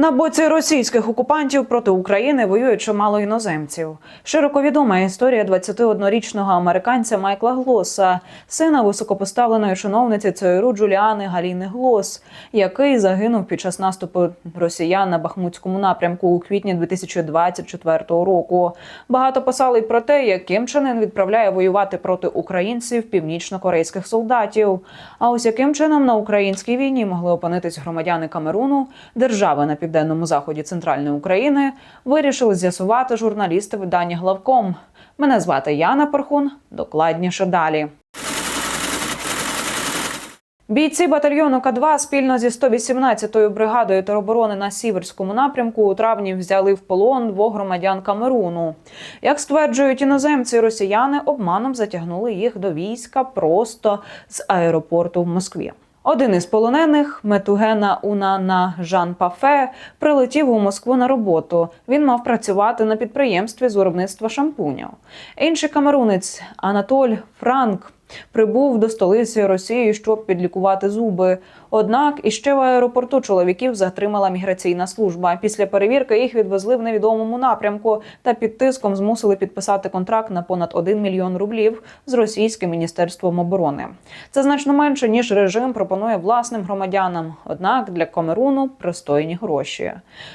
На боці російських окупантів проти України воює чимало іноземців. Широко відома історія 21-річного американця Майкла Глоса, сина високопоставленої чиновниці ЦРУ Джуліани Галіни Глос, який загинув під час наступу росіян на Бахмутському напрямку у квітні 2024 року. Багато писали про те, як Ким Чен Ін відправляє воювати проти українців північно-корейських солдатів. А ось яким чином на українській війні могли опинитись громадяни Камеруну, держави на південному заході центральної України, вирішили з'ясувати журналісти видання Главком. Мене звати Яна Пархун. Докладніше далі. Бійці батальйону К2 спільно зі 118-ю бригадою тероборони на Сіверському напрямку у травні взяли в полон двох громадян Камеруну. Як стверджують іноземці, росіяни обманом затягнули їх до війська просто з аеропорту в Москві. Один із полонених Метугена Унана Жан Пафе прилетів у Москву на роботу. Він мав працювати на підприємстві з виробництва шампунів. Інший камерунець Анатоль Франк прибув до столиці Росії, щоб підлікувати зуби. Однак іще в аеропорту чоловіків затримала міграційна служба. Після перевірки їх відвезли в невідомому напрямку та під тиском змусили підписати контракт на понад 1 мільйон рублів з російським міністерством оборони. Це значно менше ніж режим пропонує власним громадянам. Однак для Камеруну пристойні гроші.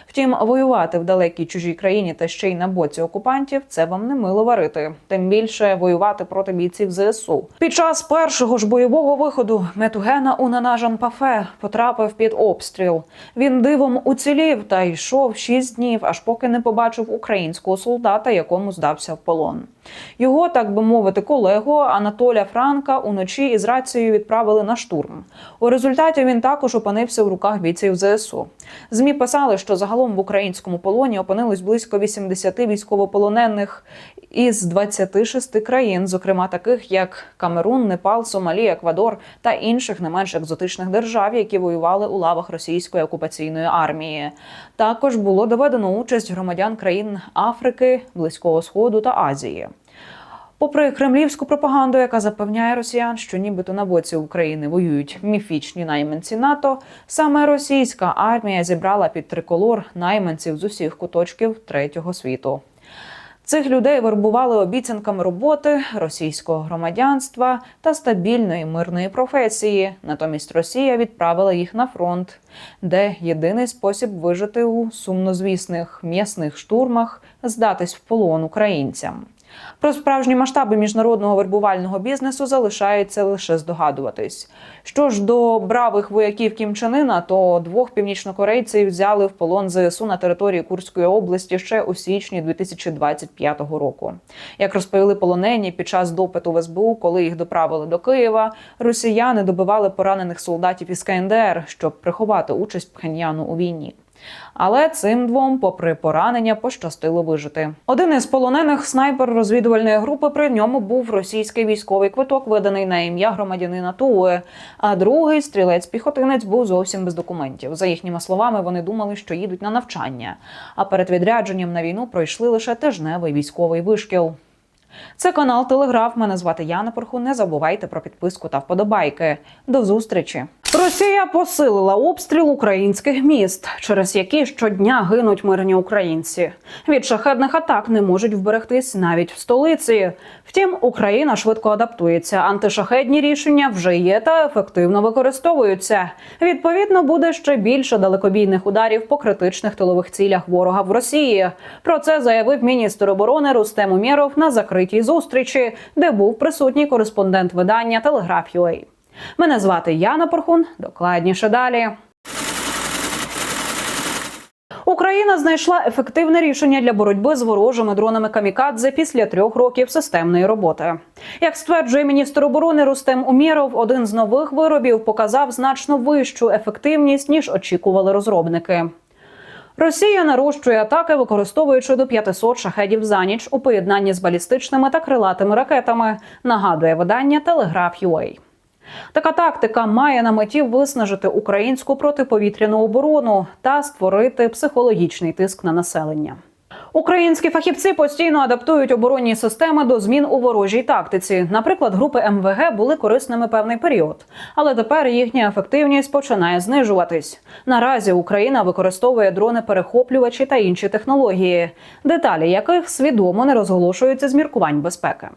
Втім, воювати в далекій чужій країні та ще й на боці окупантів це вам не мило варити. Тим більше воювати проти бійців ЗСУ. Під час першого ж бойового виходу Метугена Унана Жанпафе потрапив під обстріл. Він дивом уцілів та йшов шість днів, аж поки не побачив українського солдата, якому здався в полон. Його, так би мовити, колегу Анатоля Франка уночі із рацією відправили на штурм. У результаті він також опинився в руках бійців ЗСУ. Змі писали, що загалом в українському полоні опинилось близько 80 військовополонених із 26 країн, зокрема таких як Камерун, Непал, Сомалі, Еквадор та інших не менш екзотичних держав, які воювали у лавах російської окупаційної армії. Також було доведено участь громадян країн Африки, Близького Сходу та Азії. Попри кремлівську пропаганду, яка запевняє росіян, що нібито на боці України воюють міфічні найманці НАТО, саме російська армія зібрала під триколор найманців з усіх куточків третього світу. Цих людей вербували обіцянками роботи, російського громадянства та стабільної мирної професії. Натомість Росія відправила їх на фронт, де єдиний спосіб вижити у сумнозвісних м'ясних штурмах здатись в полон українцям. Про справжні масштаби міжнародного вербувального бізнесу залишається лише здогадуватись. Що ж до бравих вояків Кім Чен Ына, то двох північнокорейців взяли в полон ЗСУ на території Курської області ще у січні 2025 року. Як розповіли полонені під час допиту в СБУ, коли їх доправили до Києва, росіяни добивали поранених солдатів із КНДР, щоб приховати участь Пхеньяну у війні. Але цим двом, попри поранення, пощастило вижити. Один із полонених снайпер розвідувальної групи. При ньому був російський військовий квиток, виданий на ім'я громадянина Туе. А другий стрілець-піхотинець був зовсім без документів. За їхніми словами, вони думали, що їдуть на навчання. А перед відрядженням на війну пройшли лише тижневий військовий вишкіл. Це канал Телеграф. Мене звати Яна Порху. Не забувайте про підписку та вподобайки. До зустрічі. Росія посилила обстріл українських міст, через які щодня гинуть мирні українці. Від шахедних атак не можуть вберегтись навіть в столиці. Втім, Україна швидко адаптується. Антишахедні рішення вже є та ефективно використовуються. Відповідно, буде ще більше далекобійних ударів по критичних тилових цілях ворога в Росії. Про це заявив міністр оборони Рустем Умєров на закритій зустрічі, де був присутній кореспондент видання Телеграф.UA. Мене звати Яна Порхун. Докладніше далі. Україна знайшла ефективне рішення для боротьби з ворожими дронами камікадзе після трьох років системної роботи. Як стверджує міністр оборони Рустем Умєров, один з нових виробів показав значно вищу ефективність ніж очікували розробники. Росія нарощує атаки, використовуючи до 500 шахедів за ніч у поєднанні з балістичними та крилатими ракетами. Нагадує видання Телеграф.UA. Така тактика має на меті виснажити українську протиповітряну оборону та створити психологічний тиск на населення. Українські фахівці постійно адаптують оборонні системи до змін у ворожій тактиці. Наприклад, групи МВГ були корисними певний період, але тепер їхня ефективність починає знижуватись. Наразі Україна використовує дрони-перехоплювачі та інші технології, деталі яких свідомо не розголошуються з міркувань безпеки.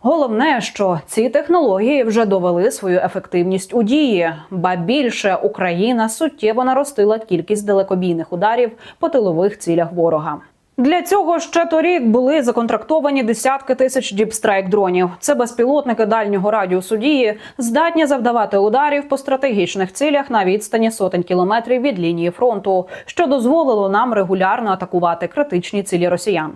Головне, що ці технології вже довели свою ефективність у дії, ба більше Україна суттєво наростила кількість далекобійних ударів по тилових цілях ворога. Для цього ще торік були законтрактовані десятки тисяч діпстрайк дронів. Це безпілотники дальнього радіусу дії, здатні завдавати ударів по стратегічних цілях на відстані сотень кілометрів від лінії фронту, що дозволило нам регулярно атакувати критичні цілі росіян.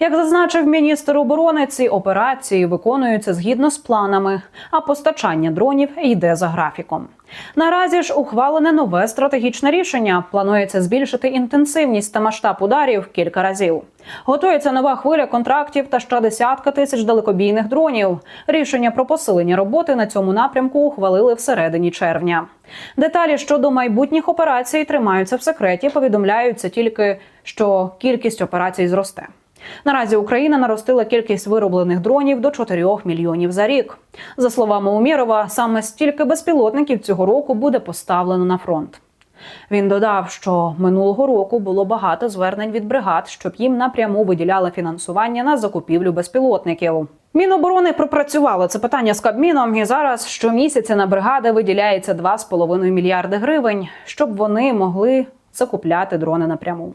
Як зазначив міністр оборони, ці операції виконуються згідно з планами, а постачання дронів йде за графіком. Наразі ж ухвалене нове стратегічне рішення. Планується збільшити інтенсивність та масштаб ударів кілька разів. Готується нова хвиля контрактів та ще десятка тисяч далекобійних дронів. Рішення про посилення роботи на цьому напрямку ухвалили всередині червня. Деталі щодо майбутніх операцій тримаються в секреті. Повідомляються тільки, що кількість операцій зросте. Наразі Україна наростила кількість вироблених дронів до 4 мільйонів за рік. За словами Умєрова, саме стільки безпілотників цього року буде поставлено на фронт. Він додав, що минулого року було багато звернень від бригад, щоб їм напряму виділяли фінансування на закупівлю безпілотників. Міноборони пропрацювало це питання з Кабміном, і зараз щомісяця на бригади виділяється 2,5 мільярди гривень, щоб вони могли закупляти дрони напряму.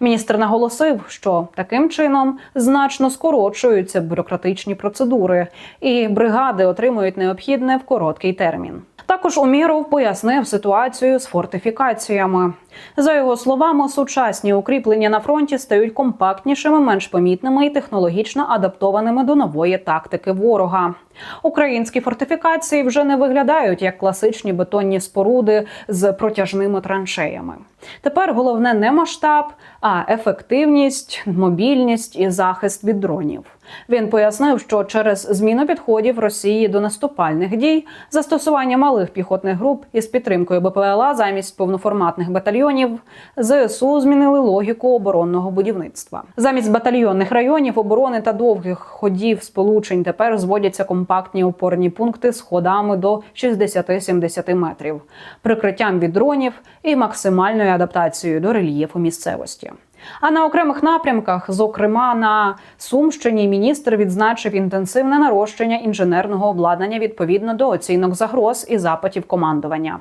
Міністр наголосив, що таким чином значно скорочуються бюрократичні процедури, і бригади отримують необхідне в короткий термін. Також Уміров пояснив ситуацію з фортифікаціями. За його словами, сучасні укріплення на фронті стають компактнішими, менш помітними і технологічно адаптованими до нової тактики ворога. Українські фортифікації вже не виглядають як класичні бетонні споруди з протяжними траншеями. Тепер головне не масштаб, а ефективність, мобільність і захист від дронів. Він пояснив, що через зміну підходів Росії до наступальних дій, застосування малих піхотних груп із підтримкою БПЛА замість повноформатних батальйонів, ЗСУ змінили логіку оборонного будівництва. Замість батальйонних районів оборони та довгих ходів сполучень тепер зводяться компактні опорні пункти з ходами до 60-70 метрів, прикриттям від дронів і максимальною адаптацією до рельєфу місцевості. А на окремих напрямках, зокрема на Сумщині, міністр відзначив інтенсивне нарощення інженерного обладнання відповідно до оцінок загроз і запитів командування.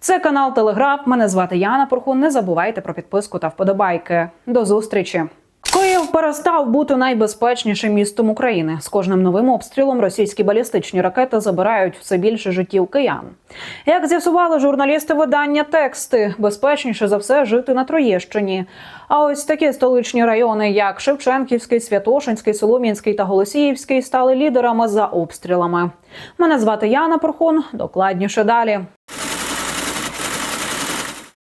Це канал Телеграф. Мене звати Яна Порхун. Не забувайте про підписку та вподобайки. До зустрічі. Київ перестав бути найбезпечнішим містом України. З кожним новим обстрілом російські балістичні ракети забирають все більше життів киян. Як з'ясували журналісти видання тексти, безпечніше за все жити на Троєщині. А ось такі столичні райони, як Шевченківський, Святошинський, Солом'янський та Голосіївський, стали лідерами за обстрілами. Мене звати Яна Порхун. Докладніше далі.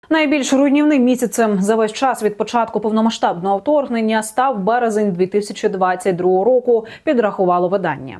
Найбільш руйнівним місяцем за весь час від початку повномасштабного вторгнення став березень 2022 року. Підрахувало видання.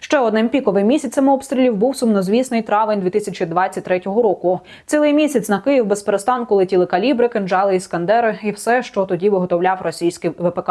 Ще одним піковим місяцем обстрілів був сумнозвісний травень 2023 року. Цілий місяць на Київ без перестанку летіли калібри, кинджали, іскандери і все, що тоді виготовляв російський ВПК.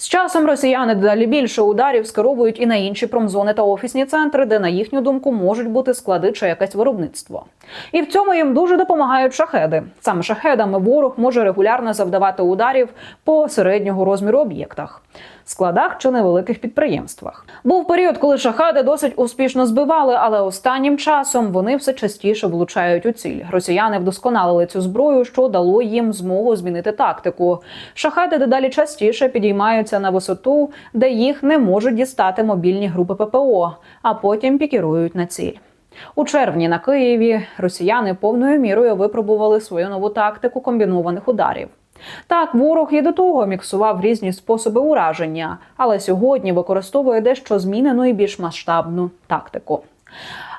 З часом росіяни дедалі більше ударів скеровують і на інші промзони та офісні центри, де, на їхню думку, можуть бути склади чи якесь виробництво. І в цьому їм дуже допомагають шахеди. Саме шахедами ворог може регулярно завдавати ударів по середнього розміру об'єктах, складах чи невеликих підприємствах. Був період, коли шахеди досить успішно збивали, але останнім часом вони все частіше влучають у ціль. Росіяни вдосконалили цю зброю, що дало їм змогу змінити тактику. Шахеди дедалі частіше підіймаються на висоту, де їх не можуть дістати мобільні групи ППО, а потім пікірують на ціль. У червні на Києві росіяни повною мірою випробували свою нову тактику комбінованих ударів. Так, ворог і до того міксував різні способи ураження, але сьогодні використовує дещо змінену і більш масштабну тактику.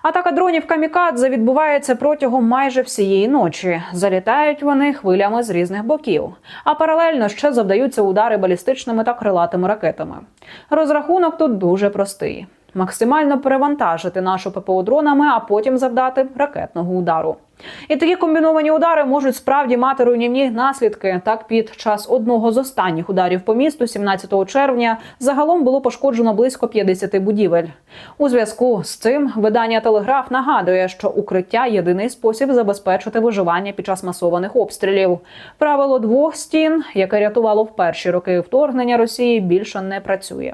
Атака дронів камікадзе відбувається протягом майже всієї ночі. Залітають вони хвилями з різних боків, а паралельно ще завдаються удари балістичними та крилатими ракетами. Розрахунок тут дуже простий: максимально перевантажити нашу ППО дронами, а потім завдати ракетного удару. І такі комбіновані удари можуть справді мати руйнівні наслідки. Так, під час одного з останніх ударів по місту, 17 червня, загалом було пошкоджено близько 50 будівель. У зв'язку з цим видання Телеграф нагадує, що укриття єдиний спосіб забезпечити виживання під час масованих обстрілів. Правило двох стін, яке рятувало в перші роки вторгнення Росії, більше не працює.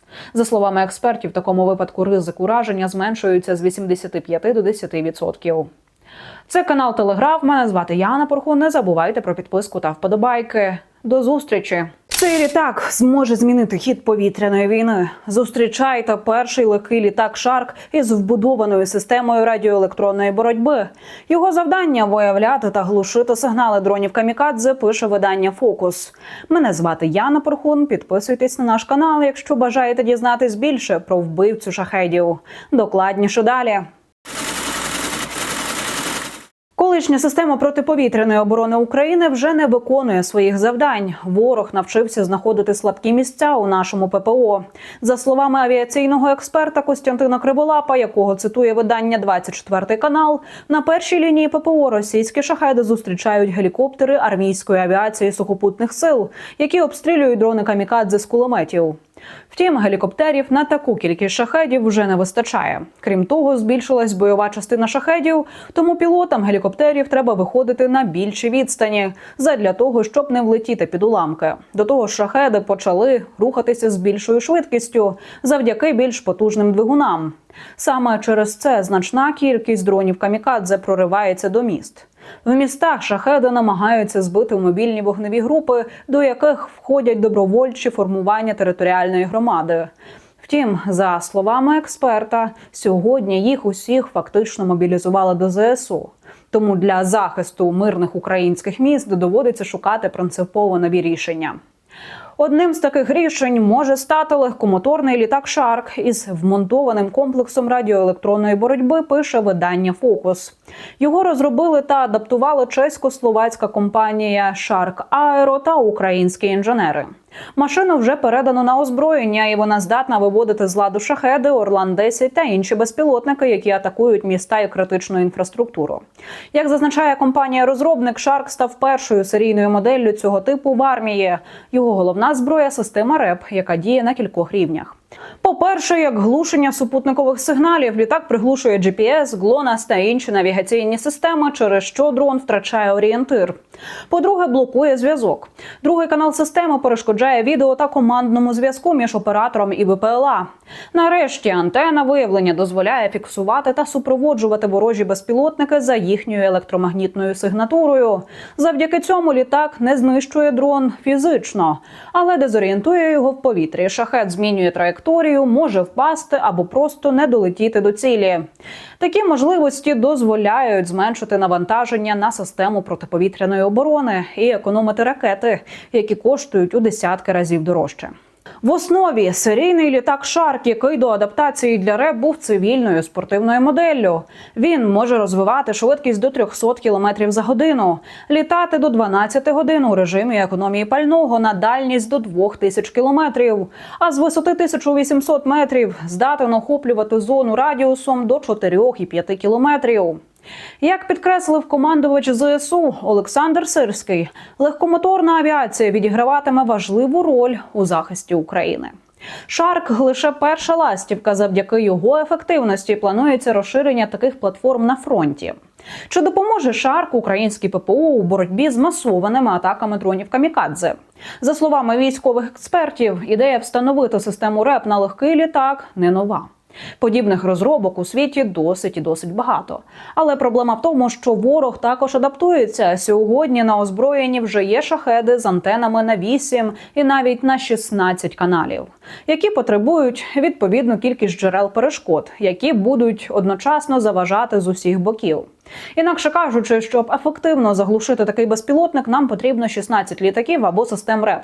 За словами експертів, в такому випадку ризик ураження зменшується з 85 до 10%. Це канал Телеграф. Мене звати Яна Порхун. Не забувайте про підписку та вподобайки. До зустрічі! Цей літак зможе змінити хід повітряної війни. Зустрічайте перший легкий літак Шарк із вбудованою системою радіоелектронної боротьби. Його завдання виявляти та глушити сигнали дронів камікадзе. Пише видання Фокус. Мене звати Яна Порхун. Підписуйтесь на наш канал, якщо бажаєте дізнатись більше про вбивцю шахедів. Докладніше далі. Колишня система протиповітряної оборони України вже не виконує своїх завдань. Ворог навчився знаходити слабкі місця у нашому ППО. За словами авіаційного експерта Костянтина Криволапа, якого цитує видання 24 канал, на першій лінії ППО російські шахеди зустрічають гелікоптери армійської авіації сухопутних сил, які обстрілюють дрони камікадзе з кулеметів. Втім, гелікоптерів на таку кількість шахедів вже не вистачає. Крім того, збільшилась бойова частина шахедів, тому пілотам гелікоптерів треба виходити на більші відстані задля того, щоб не влетіти під уламки. До того ж, шахеди почали рухатися з більшою швидкістю завдяки більш потужним двигунам. Саме через це значна кількість дронів камікадзе проривається до міст. В містах шахеди намагаються збити мобільні вогневі групи, до яких входять добровольчі формування територіальної громади. Втім, за словами експерта, сьогодні їх усіх фактично мобілізували до ЗСУ. Тому для захисту мирних українських міст доводиться шукати принципово нові рішення. Одним з таких рішень може стати легкомоторний літак Шарк із вмонтованим комплексом радіоелектронної боротьби. Пише видання Фокус. Його розробили та адаптували чесько-словацька компанія Шарк Аеро та українські інженери. Машину вже передано на озброєння, і вона здатна виводити з ладу шахеди, Орлан 10 та інші безпілотники, які атакують міста і критичну інфраструктуру. Як зазначає компанія-розробник, Шарк став першою серійною моделлю цього типу в армії. Його головна зброя система РЕП, яка діє на кількох рівнях. По-перше, як глушення супутникових сигналів, літак приглушує GPS, GLONASS та інші навігаційні системи, через що дрон втрачає орієнтир. По-друге, блокує зв'язок. Другий канал системи перешкоджає відео та командному зв'язку між оператором і БПЛА. Нарешті антена виявлення дозволяє фіксувати та супроводжувати ворожі безпілотники за їхньою електромагнітною сигнатурою. Завдяки цьому літак не знищує дрон фізично, але дезорієнтує його в повітрі. Шахет змінює траєкторію, може впасти або просто не долетіти до цілі. Такі можливості дозволяють зменшити навантаження на систему протиповітряної оборони і економити ракети, які коштують у десятки разів дорожче. В основі серійний літак Шарк, який до адаптації для РЕП був цивільною спортивною моделлю. Він може розвивати швидкість до 300 км за годину, літати до 12 годин у режимі економії пального на дальність до 2000 км, а з висоти 1800 метрів здатен охоплювати зону радіусом до 4,5 кілометрів. Як підкреслив командувач ЗСУ Олександр Сирський, легкомоторна авіація відіграватиме важливу роль у захисті України. Шарк лише перша ластівка. Завдяки його ефективності планується розширення таких платформ на фронті. Чи допоможе Шарк українській ППО у боротьбі з масованими атаками дронів камікадзе? За словами військових експертів, ідея встановити систему РЕП на легкий літак не нова. Подібних розробок у світі досить і досить багато. Але проблема в тому, що ворог також адаптується. Сьогодні на озброєнні вже є шахеди з антенами на 8 і навіть на 16 каналів, які потребують відповідну кількість джерел перешкод, які будуть одночасно заважати з усіх боків. Інакше кажучи, щоб ефективно заглушити такий безпілотник, нам потрібно 16 літаків або систем РЕП.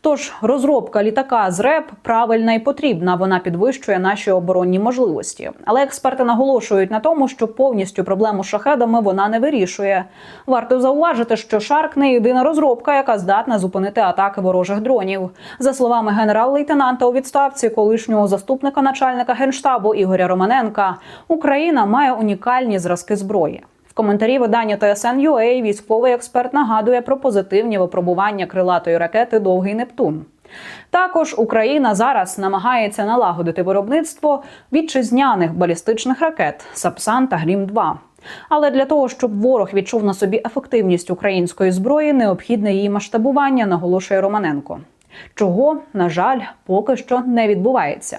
Тож розробка літака з РЕП правильна і потрібна. Вона підвищує наші оборонні можливості. Але експерти наголошують на тому, що повністю проблему з шахедами вона не вирішує. Варто зауважити, що Шарк не єдина розробка, яка здатна зупинити атаки ворожих дронів. За словами генерал-лейтенанта у відставці, колишнього заступника начальника генштабу Ігоря Романенка, Україна має унікальні зразки зброї. Коментарі видання TSN.UA військовий експерт нагадує про позитивні випробування крилатої ракети Довгий Нептун. Також Україна зараз намагається налагодити виробництво вітчизняних балістичних ракет Сапсан та Грім 2 Але для того, щоб ворог відчув на собі ефективність української зброї, необхідне її масштабування, наголошує Романенко. Чого, на жаль, поки що не відбувається.